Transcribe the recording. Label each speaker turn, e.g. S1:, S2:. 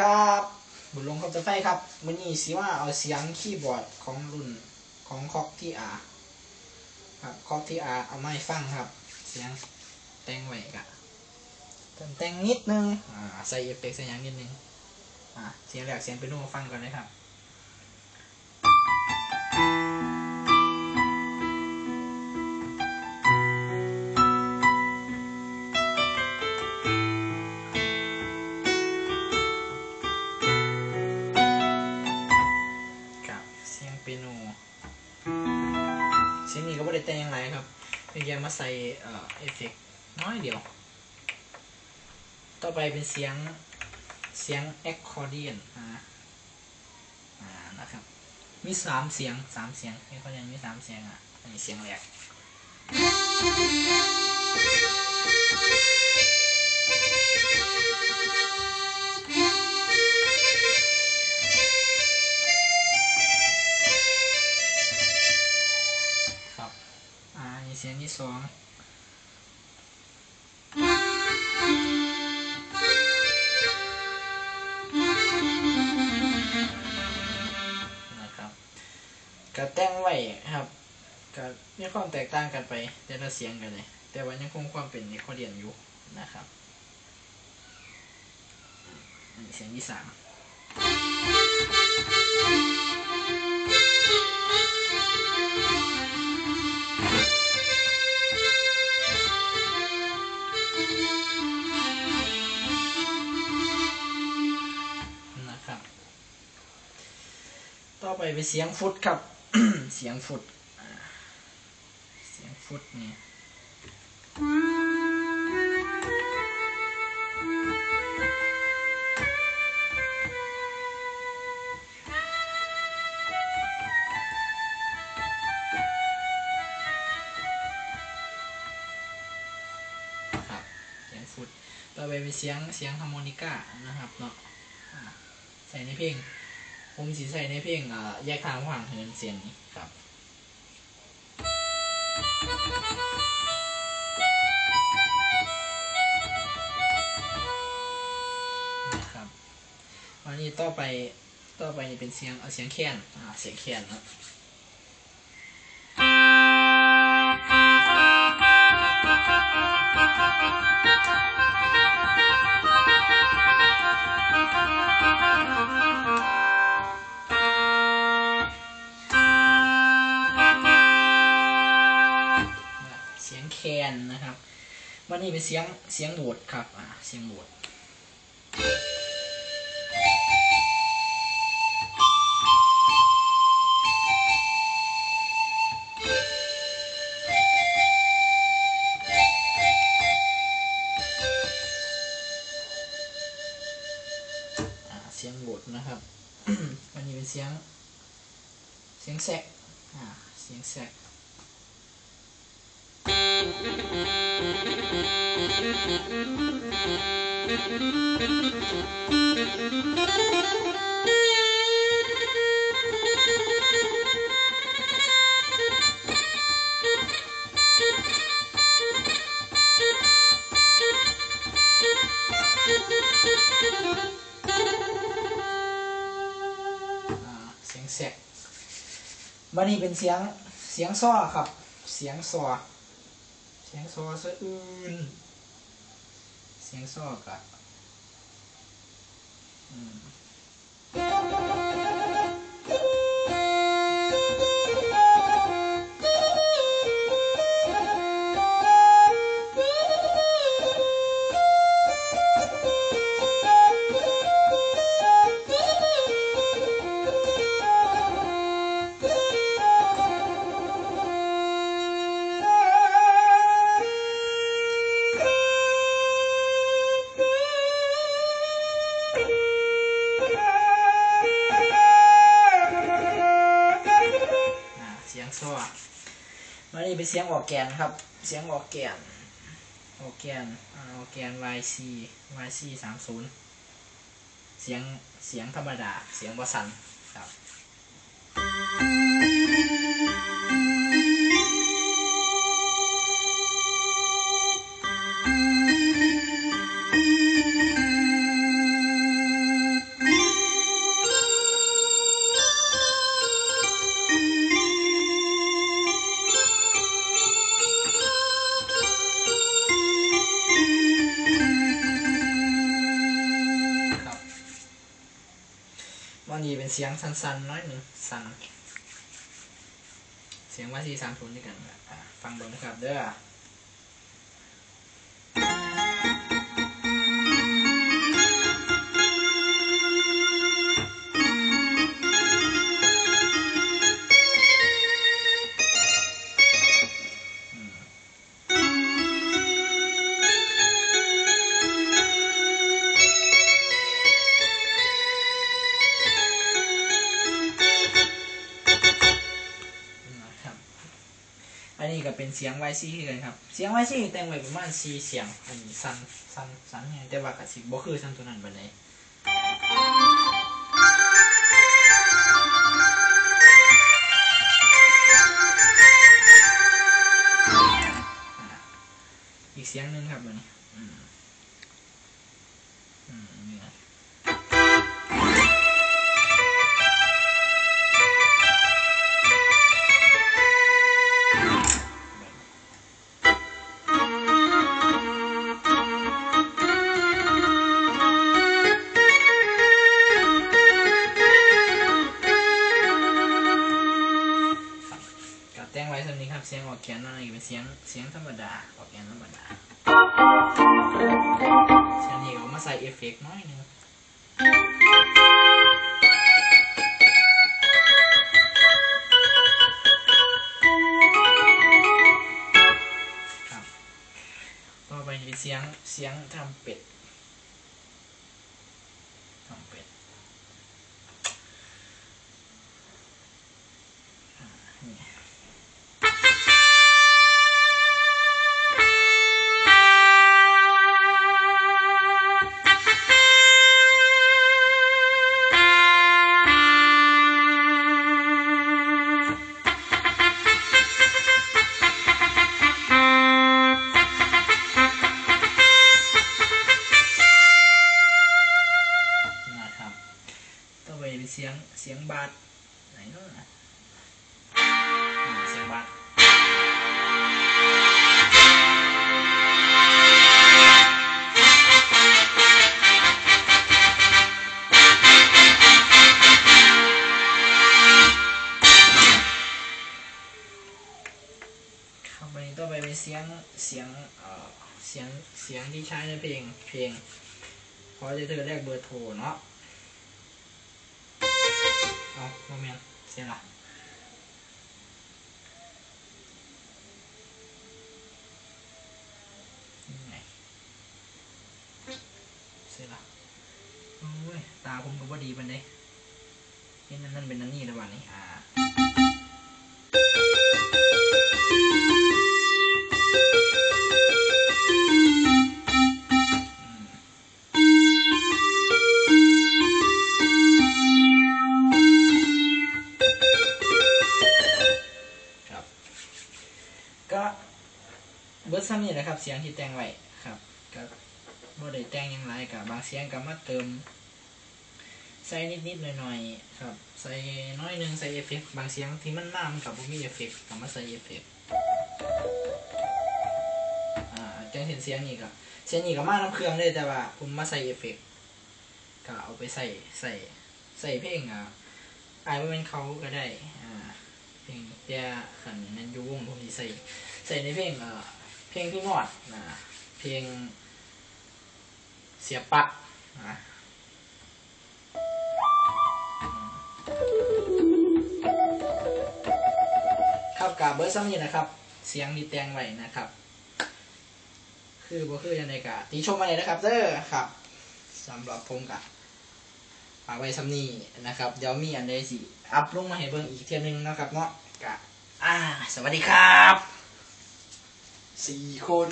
S1: ครับบุญลงครับจะไฟครับวันนี้สิว่าเอาเสียงคีย์บอร์ดของรุ่นของคอกที่อาครับคอกที่อาเอาไม้ฟังครับ เสียงแต่งไว้กะแต่งนิดนึงอ่าใส่เอฟเฟกต์เสียงนิดนึงอ่าเสียงแรกเสียงเป็นรูปฟังก่อนเลยครับ เสียงนี้ก็ไม่ได้แต่งอยังไงครับเพียงแค่มาใส่เอฟเฟกน้อยเดียว ต่อไปเป็นเสียงเสียงแอคคอร์เดียนอ่านะครับ มีสามเสียงสามเสียงแอคคอร์เดียนมีสามเสียงอะอันนี้เสียงแรก แต่งไว้ครับก็มีความแตกต่างกันไป แต่ละเสียงกันเลย แต่ว่ายังคงความเป็นเอคอเดียนอยู่นะครับเสียงที่สามนะครับ ต่อไปเป็นเสียงฟุตครับ เสียงฟุตอ่าเสียงฟุตนี่ครับเสียงฟุตต่อไปเป็นเสียงเสียงฮาร์โมนิก้านะครับเนาะใส่ในเพลง ผมสีใส่ในเพลงอ่าแยกทางห่างเหินเสียงนี้ครับ นะครับวันนี้ต่อไปต่อไปนี่เป็นเสียงเอาเสียงแคนอ่าเสียงแคนเนาะ นี้เป็นเสียงเสียงโหวดครับอ่าเสียงโหวดเสียงโหวดนะครับวันนี้เป็นเสียง เสียงแซกอ่าเสียงแซก เสียงแสกวันนี้เป็นเสียงเสียงซ้อครับ เสียงซ้อ สียงซอสะอื่น เสียงซอกะอืม วันนี้เป็นเสียงออกแกนครับ เสียงออกแกนออกแกนอออกแกน YC YC สามศูนย์เสียงเสียงธรรมดา เสียงบอสันครับ เสียงสั้นๆน้อยหนึ่งสั้นเสียงว่าสี่สามศูนย์ด้วยกันอะฟังเบิ่งนะครับเด้อ ก็เป็นเสียงไวซี่คือกันครับ เสียงไวซี่แต่งไว้ประมาณสี่เสียง อันนี้สั้นสั้นสั้นไงแต่ว่ากะสิบ่คือสั้นตัวนั้นบันไดอีกเสียงหนึ่งครับวันนี้ ออกแกนธรรมดาเสียงนี้เอามาใส่เอฟเฟกต์น้อยหนึงต่อไปเป็นเสียงเสียงทำเป็ดทำเป็ดนี่ เข้าไปต่อไปเป็นเสียงเสียงเอ่อเสียงเสียงที่ใช้ในเพลงเพลงพอจะเธอแรกเบอร์โทรเนาะเอาโมเมนต์เสียงละยังไงเสร็จละโอ้ยตาผมก็บ่ดีปันเด้เห็นนั่นนั่นเป็นนั่นนี่แล้ววันนี้อ่า เสียงที่แต่งไว้ครับก็บ่ได้แต่งยังไรกับบางเสียงก็มาเติม ใส่นิดๆหน่อยๆครับ ใส่น้อยหนึงใส่เอฟเฟกต์บางเสียงที่มันมามันกับบ่มีเอฟเฟกต์ก็มาใส่เอฟเฟกต์อ่าจังเห็นเสียงนี่ก็เสียงนี่ก็มาน้ำเครื่องเลยแต่ว่า ผมมาใส่เอฟเฟกต์ก็เอาไปใส่ใส่ใส่เพลงอะอายว่าเป็นเขาก็ได้อ่าเพลงแต่ขันนั้นอยูวงผมสิใส่ใส่ในเพลงอ่อ เพลงพี่มอดนะเพลงเสียปักนะครับกับเบอร์ซัมนี่นะครับ เสียงดีแตงไว้นะครับ คือบ่คือยังไงกะตีชมมาเลยนะครับเด้อครับสำหรับผมกะฝากไว้ซัมนี่นะครับ เดี๋ยวมีอันใดสิ อัพลงมาให้เบิ่งอีกเทียหนึงนะครับเนาะกะอ่า สวัสดีครับ สี่คน